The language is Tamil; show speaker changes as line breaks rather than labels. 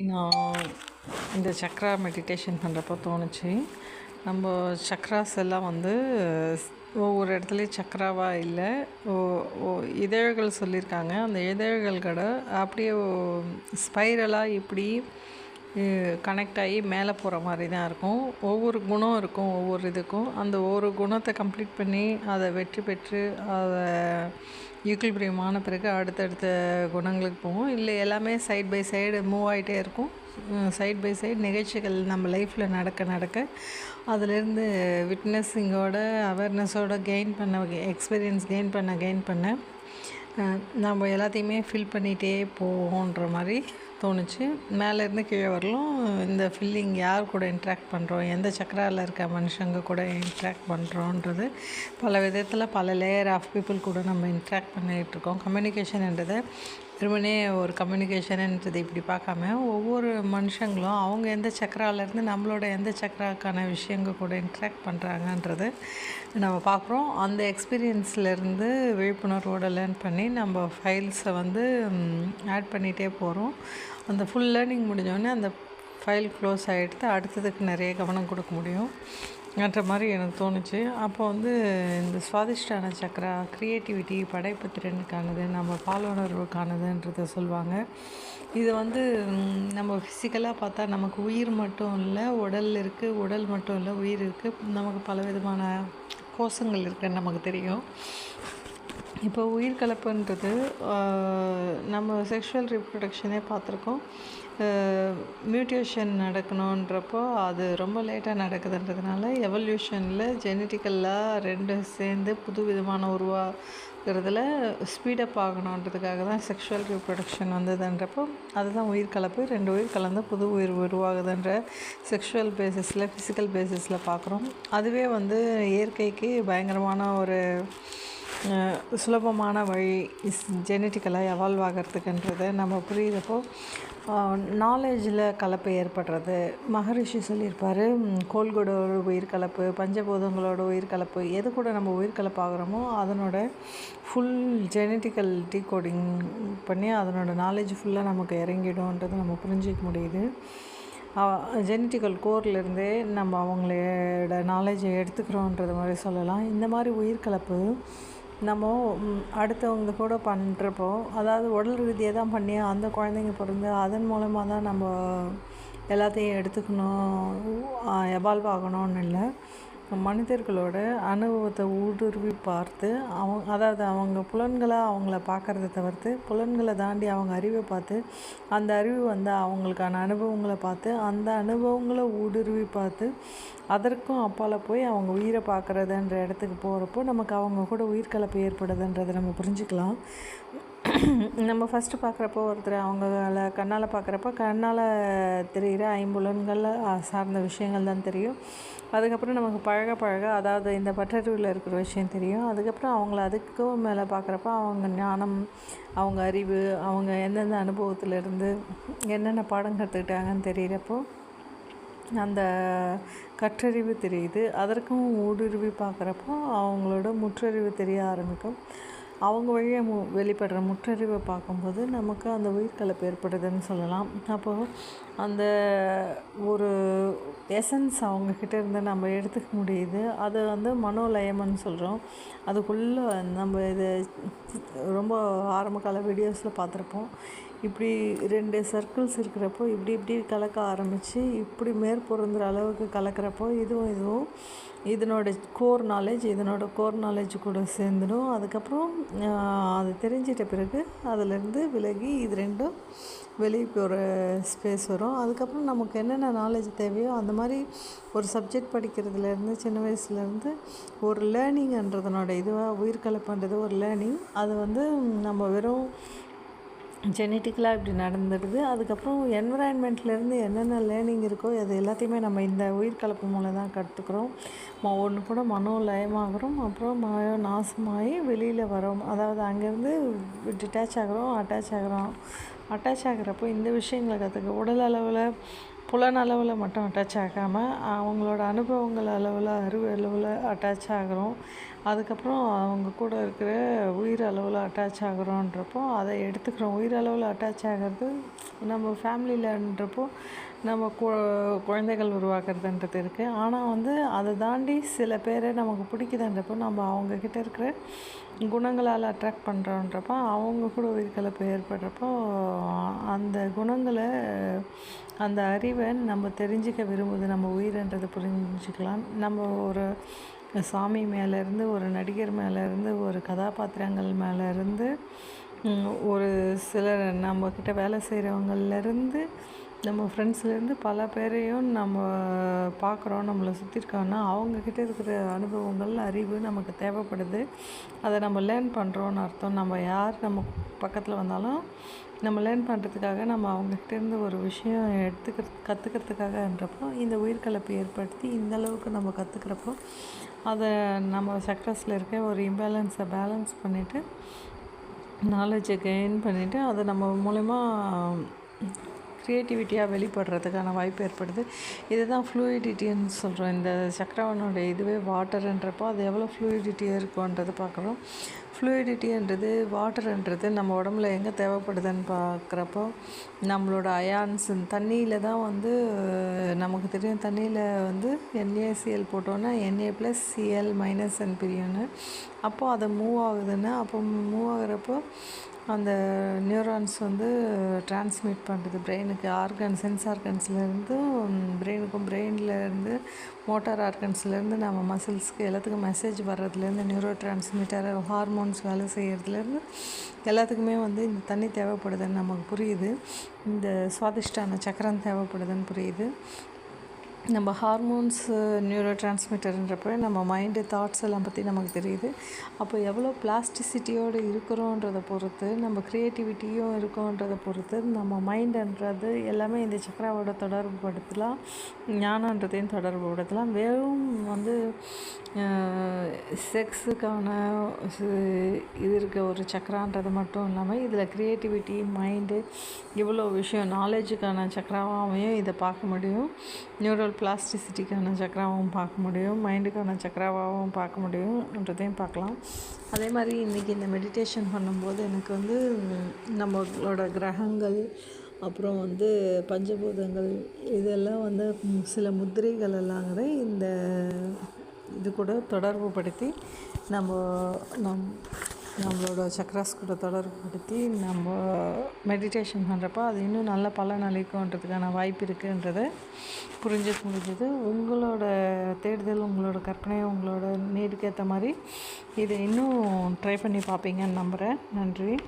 நான் இந்த சக்ரா மெடிடேஷன் பண்ணுறப்போ தோணுச்சு. நம்ம சக்ராஸ் எல்லாம் வந்து ஒவ்வொரு இடத்துலையும் சக்ராவாக இல்லை ஓ ஓ இதழ்கள் சொல்லியிருக்காங்க. அந்த இதழ்கள் கூட அப்படியே ஸ்பைரலாக இப்படி கனெக்ட் ஆகி மேலே போகிற மாதிரி தான் இருக்கும். ஒவ்வொரு குணம் இருக்கும் ஒவ்வொரு இதுக்கும். அந்த ஒரு குணத்தை கம்ப்ளீட் பண்ணி அதை வெற்றி பெற்று அதை ஈக்குலிபிரியமான பிறகு அடுத்தடுத்த குணங்களுக்கு போகும் இல்லை எல்லாமே சைட் பை சைடு மூவ் ஆகிட்டே இருக்கும். சைட் பை சைடு நிகழ்ச்சிகள் நம்ம லைஃப்பில் நடக்க நடக்க அதிலேருந்து விட்னஸிங்கோட அவேர்னஸோட கெயின் பண்ண எக்ஸ்பீரியன்ஸ் கெயின் பண்ண கெயின் பண்ண நம்ம எல்லாத்தையுமே ஃபில் பண்ணிகிட்டே போவோன்ற மாதிரி தோணுச்சு. மேலேருந்து கீழே வரலும் இந்த ஃபில்லிங் யார் கூட இன்ட்ராக்ட் பண்ணுறோம் எந்த சக்கராவில் இருக்க மனுஷங்க கூட இன்ட்ராக்ட் பண்ணுறோன்றது பல விதத்தில் பல லேயர் ஆஃப் பீப்புள் கூட நம்ம இன்ட்ராக்ட் பண்ணிகிட்டு இருக்கோம். வெறுமனே ஒரு கம்யூனிகேஷனுன்றது இப்படி பார்க்காம ஒவ்வொரு மனுஷங்களும் அவங்க எந்த சக்கராலேருந்து நம்மளோட எந்த சக்கராக்கான விஷயங்கள் கூட இன்ட்ராக்ட் பண்ணுறாங்கன்றது நம்ம பார்க்குறோம். அந்த எக்ஸ்பீரியன்ஸ்லேருந்து விழிப்புணர்வோடு லேர்ன் பண்ணி நம்ம ஃபைல்ஸை வந்து ஆட் பண்ணிகிட்டே போகிறோம் அந்த ஃபுல் லேர்னிங் முடிஞ்சோடனே அந்த ஃபைல் க்ளோஸ் ஆகிடுத்து அடுத்ததுக்கு நிறைய கவனம் கொடுக்க முடியும். என்ற மாதிரி எனக்கு தோணுச்சு. அப்போ வந்து இந்த சுவாதிஷ்டான சக்கரா க்ரியேட்டிவிட்டி படைப்பு திறனுக்கானது நம்ம பாலுணர்வுக்கானதுன்றதை சொல்லுவாங்க இது வந்து நம்ம ஃபிசிக்கலாக பார்த்தா நமக்கு உயிர் மட்டும் இல்லை உடல் இருக்குது உடல் மட்டும் இல்லை உயிர் இருக்குது நமக்கு பல விதமான கோஷங்கள் இருக்குன்னு நமக்கு தெரியும். இப்போ உயிர் கலப்புன்றது நம்ம செக்ஷுவல் ரீப்ரொடக்ஷனே பார்த்துருக்கோம். மியூட்டேஷன் நடக்கணுன்றப்போ அது ரொம்ப லேட்டாக நடக்குதுன்றதுனால எவல்யூஷனில் ஜெனட்டிக்கலாக ரெண்டு சேர்ந்து புது விதமான உருவாகிறதுல ஸ்பீடப் ஆகணுன்றதுக்காக தான் செக்ஷுவல் ரீப்ரொடக்ஷன் வந்ததுன்றப்போ அதுதான் உயிர் கலப்பு. ரெண்டு உயிர் கலந்து புது உயிர் உருவாகுதுன்ற செக்ஷுவல் பேசிஸில் ஃபிசிக்கல் பேசிஸில் பார்க்குறோம். அதுவே வந்து இயற்கைக்கு பயங்கரமான ஒரு சுலபமான வழி இஸ் ஜெனட்டிக்கலாக எவால்வ் ஆகிறதுக்குன்றது நம்ம புரியுறப்போ நாலேஜில் கலப்பு ஏற்படுறது. மகரிஷி சொல்லியிருப்பார் கோள்களோட உயிர் கலப்பு பஞ்சபூதங்களோட உயிர் கலப்பு எது கூட நம்ம உயிர் கலப்பு ஆகிறோமோ அதனோட ஃபுல் ஜெனட்டிக்கல் டீகோடிங் பண்ணி அதனோட நாலேஜ் ஃபுல்லாக நமக்கு இறங்கிடும்ன்றது நம்ம புரிஞ்சிக்க முடியுது. ஜெனட்டிக்கல் கோர்லேருந்தே நம்ம அவங்களோட நாலேஜை எடுத்துக்கிறோன்றது மாதிரி சொல்லலாம். இந்த மாதிரி உயிர் கலப்பு நம்ம அடுத்தவங்க கூட பண்ணுறப்போ அதாவது உடல் ரீதியாக தான் பண்ணி அந்த குழந்தைங்க பிறந்து அதன் மூலமாக தான் நம்ம எல்லாத்தையும் எடுத்துக்கணும் எவால்வ் ஆகணும்னு இல்லை. மனிதர்களோட அனுபவத்தை ஊடுருவி பார்த்து அவங்க அதாவது அவங்க புலன்களாக அவங்கள பார்க்குறத தவிர்த்து புலன்களை தாண்டி அவங்க அறிவை பார்த்து அந்த அறிவு வந்து அவங்களுக்கான அனுபவங்களை பார்த்து அந்த அனுபவங்களை ஊடுருவி பார்த்து அதற்கும் அப்பால் போய் அவங்க உயிரை பார்க்குறதுன்ற இடத்துக்கு போகிறப்போ நமக்கு அவங்க கூட உயிர் கலப்பு ஏற்படுதுன்றதை நம்ம புரிஞ்சுக்கலாம். நம்ம ஃபஸ்ட்டு பார்க்குறப்போ ஒருத்தர் அவங்கள கண்ணால் பார்க்குறப்ப கண்ணால் தெரிகிற ஐம்புலன்கள் சார்ந்த விஷயங்கள் தான் தெரியும். அதுக்கப்புறம் நமக்கு பழக பழக அதாவது இந்த பற்றறிவில் இருக்கிற விஷயம் தெரியும். அதுக்கப்புறம் அவங்கள அதுக்கும் மேலே பார்க்குறப்ப அவங்க ஞானம் அவங்க அறிவு அவங்க எந்தெந்த அனுபவத்திலேருந்து என்னென்ன பாடம் கற்றுக்கிட்டாங்கன்னு தெரிகிறப்போ அந்த கற்றறிவு தெரியுது. அதற்கும் ஊடுருவி பார்க்குறப்போ அவங்களோட முற்றறிவு தெரிய ஆரம்பிக்கும். அவங்க வழியாக மு வெளிப்படுற முற்றறிவை பார்க்கும்போது நமக்கு அந்த உயிர்கலப்பு ஏற்படுதுன்னு சொல்லலாம். அப்போது அந்த ஒரு எசன்ஸ் அவங்கக்கிட்ட இருந்து நம்ம எடுத்துக்க முடியுது. அது வந்து மனோலயம்னு சொல்கிறோம் அதுக்குள்ளே நம்ம இது ரொம்ப ஆரம்ப கால வீடியோஸில் பார்த்துருப்போம். இப்படி ரெண்டு சர்க்கிள்ஸ் இருக்கிறப்போ இப்படி இப்படி கலக்க ஆரம்பித்து இப்படி மேற்பொருந்துற அளவுக்கு கலக்கிறப்போ இதுவும் இதுவும். இதனோட கோர் நாலேஜ் இதனோட கோர் நாலேஜ் கூட சேர்ந்துடும். அதுக்கப்புறம் அது தெரிஞ்சிட்ட பிறகு அதிலேருந்து விலகி இது ரெண்டும் வெளியே போகிற ஸ்பேஸ் வரும். அதுக்கப்புறம் நமக்கு என்னென்ன நாலேஜ் தேவையோ அந்த மாதிரி ஒரு சப்ஜெக்ட் படிக்கிறதுலேருந்து சின்ன வயசுலேருந்து ஒரு லேர்னிங்ன்றதுனோட இதுவாக உயிர்கலப்புன்றது ஒரு லேர்னிங் அது வந்து நம்ம வெறும் ஜெனட்டிக்கலாக இப்படி நடந்துடுது அதுக்கப்புறம் என்விரான்மெண்ட்லேருந்து என்னென்ன லேர்னிங் இருக்கோ அது எல்லாத்தையுமே நம்ம இந்த உயிர் கலப்பு மூலம் தான் கற்றுக்குறோம் ஒன்று கூட மனோ லயமாகிறோம் அப்புறம் மயோ நாசமாகி வெளியில் வரோம் அதாவது அங்கேருந்து டிட்டாச் ஆகிறோம் அட்டாச் ஆகிறோம். அட்டாச் ஆகிறப்போ இந்த விஷயங்களை கற்றுக்க உடல் அளவில் புலன் அளவில் மட்டும் அட்டாச் ஆகாமல் அவங்களோட அனுபவங்கள் அளவில் அறிவு அளவில் அட்டாச் ஆகிறோம். அதுக்கப்புறம் அவங்க கூட இருக்கிற உயிர் அளவில் அட்டாச் ஆகிறோன்றப்போ அதை எடுத்துக்கிறோம். உயிர் அளவில் அட்டாச் ஆகிறது நம்ம ஃபேமிலியிலன்றப்போ நம்ம கு குழந்தைகள் உருவாக்குறதுன்றது இருக்குது ஆனால் வந்து அதை தாண்டி சில பேரை நமக்கு பிடிக்குதுன்றப்போ நம்ம அவங்கக்கிட்ட இருக்கிற குணங்களால் அட்ராக்ட் பண்ணுறோன்றப்போ அவங்க கூட உயிர்களை ஏற்படுறப்போ அந்த குணங்களை அந்த அறிவை நம்ம தெரிஞ்சுக்க விரும்புது நம்ம உயிர்ன்றதை புரிஞ்சுக்கலாம். நம்ம ஒரு சாமி மேலேருந்து ஒரு நடிகர் மேலேருந்து ஒரு கதாபாத்திரங்கள் மேலேருந்து ஒரு சிலர் நம்மக்கிட்ட வேலை செய்கிறவங்கள்லேருந்து நம்ம ஃப்ரெண்ட்ஸ்லேருந்து பல பேரையும் நம்ம பார்க்குறோம் நம்மளை சுற்றி இருக்காங்கன்னா அவங்கக்கிட்ட இருக்கிற அனுபவங்கள் அறிவு நமக்கு தேவைப்படுது. அதை நம்ம லேர்ன் பண்ணுறோன்னு அர்த்தம். நம்ம யார் நம்ம பக்கத்தில் வந்தாலும் நம்ம லேர்ன் பண்ணுறதுக்காக நம்ம அவங்கக்கிட்டேருந்து ஒரு விஷயம் எடுத்துக்கிற கற்றுக்கிறதுக்காகன்றப்போ இந்த உயிர்கலப்பை ஏற்படுத்தி இந்த அளவுக்கு நம்ம கற்றுக்கிறப்போ அதை நம்ம சக்ஸஸில் இருக்க ஒரு இம்பேலன்ஸை பேலன்ஸ் பண்ணிவிட்டு நாலேஜை கெயின் பண்ணிவிட்டு அதை நம்ம மூலயமா க்ரியேட்டிவிட்டியாக வெளிப்படுறதுக்கான வாய்ப்பு ஏற்படுது. இதுதான் ஃப்ளூயிடிட்டின்னு சொல்கிறோம் இந்த சக்கரவனுடைய இதுவே வாட்டர்ன்றப்போ அது எவ்வளோ ஃப்ளூயிடிட்டியாக இருக்கும்ன்றது பார்க்குறோம். ஃப்ளூயிடிட்டின்றது வாட்டர்ன்றது நம்ம உடம்புல எங்கே தேவைப்படுதுன்னு பார்க்குறப்போ நம்மளோட அயான்ஸ் தண்ணியில் தான் வந்து நமக்கு தெரியும் தண்ணியில் வந்து என்ஏசிஎல் போட்டோன்னா என்ஏ ப்ளஸ் சிஎல் மைனஸ் என் பிரியும்னு. அப்போது அது மூவ் ஆகுதுன்னா அப்போ மூவ் ஆகுறப்போ அந்த நியூரான்ஸ் வந்து டிரான்ஸ்மிட் பண்ணுறது பிரெயினுக்கு ஆர்கன் சென்ஸ் ஆர்கன்ஸ்லேருந்து பிரெயினுக்கும் பிரெயின்லேருந்து மோட்டார் ஆர்கன்ஸ்லேருந்து நம்ம மசில்ஸ்க்கு எல்லாத்துக்கும் மெசேஜ் வர்றதுலேருந்து நியூரோ டிரான்ஸ்மிட்டர் ஹார்மோன்ஸ் வேலை செய்கிறதுலேருந்து எல்லாத்துக்குமே வந்து இந்த தண்ணி தேவைப்படுதுன்னு நமக்கு புரியுது. இந்த சுவாதிஷ்டான சக்கரம் தேவைப்படுதுன்னு புரியுது. நம்ம ஹார்மோன்ஸு நியூரோ டிரான்ஸ்மிட்டர்ன்றப்ப நம்ம மைண்டு தாட்ஸ் எல்லாம் பற்றி நமக்கு தெரியுது. அப்போ எவ்வளோ பிளாஸ்டிசிட்டியோடு இருக்கிறோன்றதை பொறுத்து நம்ம க்ரியேட்டிவிட்டியும் இருக்கோன்றதை பொறுத்து நம்ம மைண்டுன்றது எல்லாமே இந்த சக்கராவோட தொடர்பு படுத்தலாம் ஞானன்றதையும் தொடர்பு படுத்தலாம். வெறும் வந்து செக்ஸுக்கான இது இருக்க ஒரு சக்கரான்றது மட்டும் இல்லாமல் இதில் க்ரியேட்டிவிட்டி மைண்டு இவ்வளோ விஷயம் நாலேஜுக்கான சக்கராவாகவும் இதை பார்க்க முடியும். நியூரல் பிளாஸ்டிசிட்டிக்கான சக்கராவும் பார்க்க முடியும் மைண்டுக்கான சக்கராவாகவும் பார்க்க முடியும்ன்றதையும் பார்க்கலாம். அதே மாதிரி இன்றைக்கி இந்த மெடிடேஷன் பண்ணும்போது எனக்கு வந்து நம்மளோட கிரகங்கள் அப்புறம் வந்து பஞ்சபூதங்கள் இதெல்லாம் வந்து சில முத்திரைகள் எல்லாம் கூட இந்த இது கூட தொடர்பு படுத்தி நம்ம நம் நம்மளோட சக்ராஸ் கூட தொடர்புபடுத்தி நம்ம மெடிடேஷன் பண்ணுறப்ப அது இன்னும் நல்ல பலன் அளிக்கும்ன்றதுக்கான வாய்ப்பு இருக்குன்றதை புரிஞ்சுக்க முடிஞ்சது. உங்களோட தேடுதல் உங்களோட கற்பனை உங்களோட நீடுக்கு ஏற்ற மாதிரி இதை இன்னும் ட்ரை பண்ணி பார்ப்பீங்கன்னு நம்புகிறேன் நன்றி.